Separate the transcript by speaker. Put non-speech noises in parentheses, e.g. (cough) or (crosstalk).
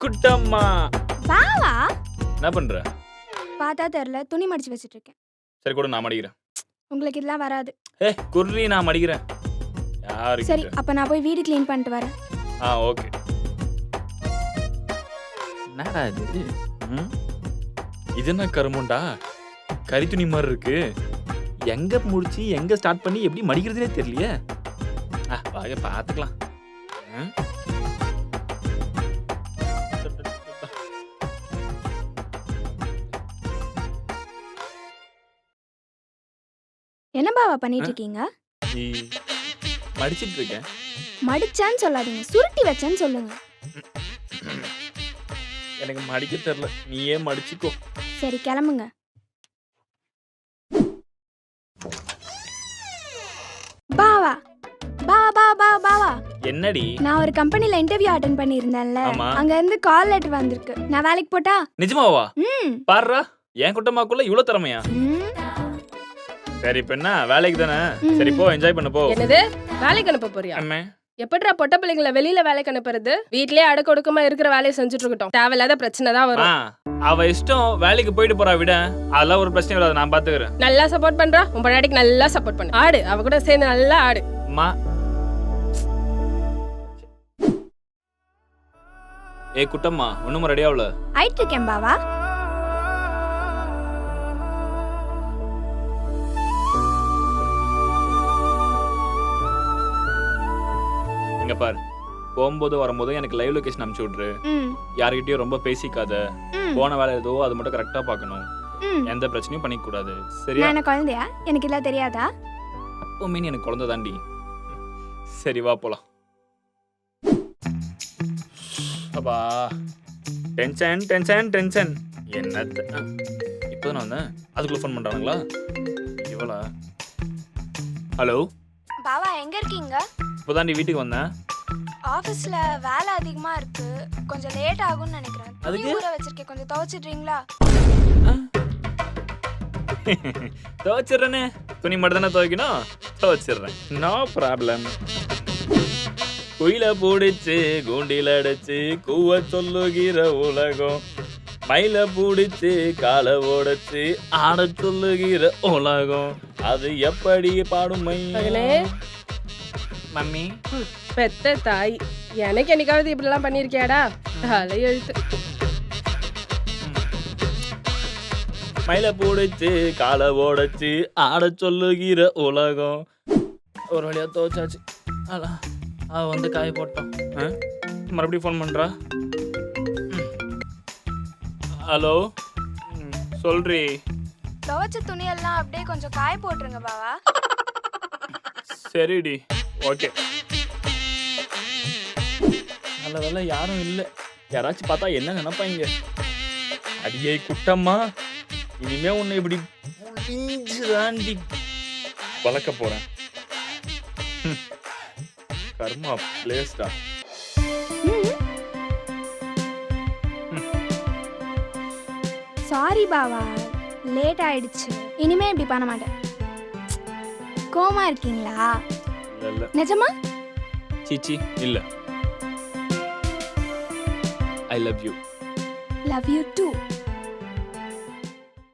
Speaker 1: குட்டம்மா.
Speaker 2: பாவா
Speaker 1: என்ன பண்ற?
Speaker 2: பார்த்தா தெரியல துணி மடிச்சு வச்சிட்டு இருக்கேன்
Speaker 1: சரி கூட நான் மடிக்கிறேன்.
Speaker 2: உங்களுக்கு இதெல்லாம் வராது.
Speaker 1: ஏ குர்ரி நான் மடிக்கிறேன். யாரு
Speaker 2: சரி அப்ப நான் போய் வீடு க்ளீன் பண்ணிட்டு வரேன்.
Speaker 1: Ah okay. என்னடா இது? ம்? இது என்ன கருமுண்டா? கறி துணி மாதிரி இருக்கு. எங்க முடிச்சு எங்க ஸ்டார்ட் பண்ணி எப்படி மடிக்கிறதுனே தெரியலையே. ஆ வாங்க பார்த்துக்கலாம் ம்?
Speaker 2: என்ன பாவா பண்ணிட்டு? இருக்கீங்க
Speaker 1: மடிச்சிட்டு இருக்கேன்
Speaker 2: மடிச்சான்னு சொல்லாதீங்க. சுருட்டி வச்சேன்னு சொல்லுங்க.
Speaker 1: எனக்கு மடிக்க தெரியல நீயே மடிச்சுக்கோ.
Speaker 2: சரி கிளம்புங்க. பாவா! பாவா பாவா பாவா பாவா!
Speaker 1: என்னடி?
Speaker 2: நான் ஒரு கம்பெனில இன்டர்வியூ அட்டன் பண்ணியிருந்தேன்ல. அங்க இருந்து கால் லெட்டர் வந்திருக்கு. நான் வேலைக்கு போட்டா?
Speaker 1: நிஜமாவா?
Speaker 2: ம்.
Speaker 1: பாருடா என் குட்டமாக்குள்ள இவ்வளவு திறமையா? சரி இப்ப என்ன? வேலைக்கு தானே. சரி போ என்ஜாய் பண்ண போ.
Speaker 3: என்னது? வேலைக்கு அனுப்ப போறியா?
Speaker 1: அம்மே
Speaker 3: எப்படிடா பொட்ட பிள்ளைங்களை வெளியில வேலைக்கு அனுப்புறது? வீட்லயே அடக்க ஒடுக்கமா இருக்கிற வேலையை செஞ்சுட்டு இருக்கட்டும் தேவையில்லாத பிரச்சனை தான் வரும்.
Speaker 1: அவ இஷ்டம் வேலைக்கு போயிட்டு போறா விட. அதெல்லாம் ஒரு பிரச்சனை வராது நான் பாத்துக்கிறேன்.
Speaker 3: நல்லா சப்போர்ட் பண்றா? உன் பொண்டாட்டிக்கு நல்லா சப்போர்ட் பண்ணு. ஆடு அவ கூட சேர்ந்து நல்லா ஆடு.
Speaker 1: அம்மா. ஏ குட்டம்மா ஒண்ணும் ரெடி ஆகல
Speaker 2: ஆயிட்டு இருக்கேன் பாவா.
Speaker 1: இங்க பாரு. போகும்போது வரும்போது எனக்கு லைவ் லொகேஷன் அனுப்பிச்சு விட்ரு யார்கிட்டயும் ரொம்ப பேசிக்காத. போன வேலை ஏதோ அது மட்டும் கரெக்டா பார்க்கணும்.
Speaker 2: ம்.
Speaker 1: எந்த பிரச்சனையும் பண்ணிக்க கூடாது
Speaker 2: நான்
Speaker 1: சரியா
Speaker 2: என்ன குழந்தையா? எனக்கு இதெல்லாம் தெரியாதா?
Speaker 1: அப்பவுமே நீ எனக்கு குழந்தை தாண்டி. சரி வா போலாம். அப்பா. டென்ஷன் டென்ஷன் டென்ஷன் என்னத்த? இப்போ நான் வந்தேன். அதுக்குள்ள ஃபோன் பண்றானுங்களா? இவளா? ஹலோ
Speaker 2: பாவா எங்க இருக்கீங்க?
Speaker 1: இப்போதான் நீ வீட்டுக்கு வந்தேன்.
Speaker 2: ஆபீஸ்ல வேலை அதிகமா இருக்கு. கொஞ்சம் லேட் ஆகும்னு நினைக்கிறேன். துணி
Speaker 1: அதுக்கு?
Speaker 2: ஊற வச்சிருக்கேன். கொஞ்சம் துவைச்சிடுறீங்களா? (laughs)
Speaker 1: துவைச்சிடுறேனே. துணி மட்டும் தானே துவைக்கணும்? துவைச்சிடுறேன். நோ ப்ராப்ளம் குயில பூடிச்சு கூண்டில அடைச்சு கூவ சொல்லுகிற உலகம். மயில பூடிச்சு காலை ஓடச்சு ஆட சொல்லுகிற உலகம். அது எப்படி பாடும் மை
Speaker 3: மகனே.
Speaker 1: மம்மி.
Speaker 3: பெத்த தாய். எனக்கு என்னைக்காவது இப்படி எல்லாம் பண்ணிருக்கியாடா தலை எழுத்து
Speaker 1: மயில பூடிச்சு காலை ஓடச்சு ஆட சொல்லுகிற உலகம். ஒரு வழியா துவைச்சாச்சு. அதான் அவ வந்து காய போட்டோம். ஆ? மறுபடியும் ஃபோன் பண்றா? ம். ஹலோ? சொல்றி.
Speaker 2: துவைச்ச துணியெல்லாம் அப்படியே கொஞ்சம் காய போட்டுருங்க பாவா.
Speaker 1: சரிடி. ஓகே. நல்ல வேலை யாரும் இல்லை. யாராச்சும் பார்த்தா என்ன நினைப்பாங்க? அடியே குட்டம்மா. இனிமே உன்னை இப்படி புளிஞ்சுதாண்டி வளர்க்க போறேன். கர்மா பிளேஸ்டா
Speaker 2: சாரி பாவா. லேட் ஆயிடுச்சு. இனிமே இப்படி பண்ண மாட்டேன். கோமா இருக்கீங்களா?
Speaker 1: இல்ல. இல்ல
Speaker 2: நிஜமா?
Speaker 1: சீச்சி இல்ல. I love you
Speaker 2: love you too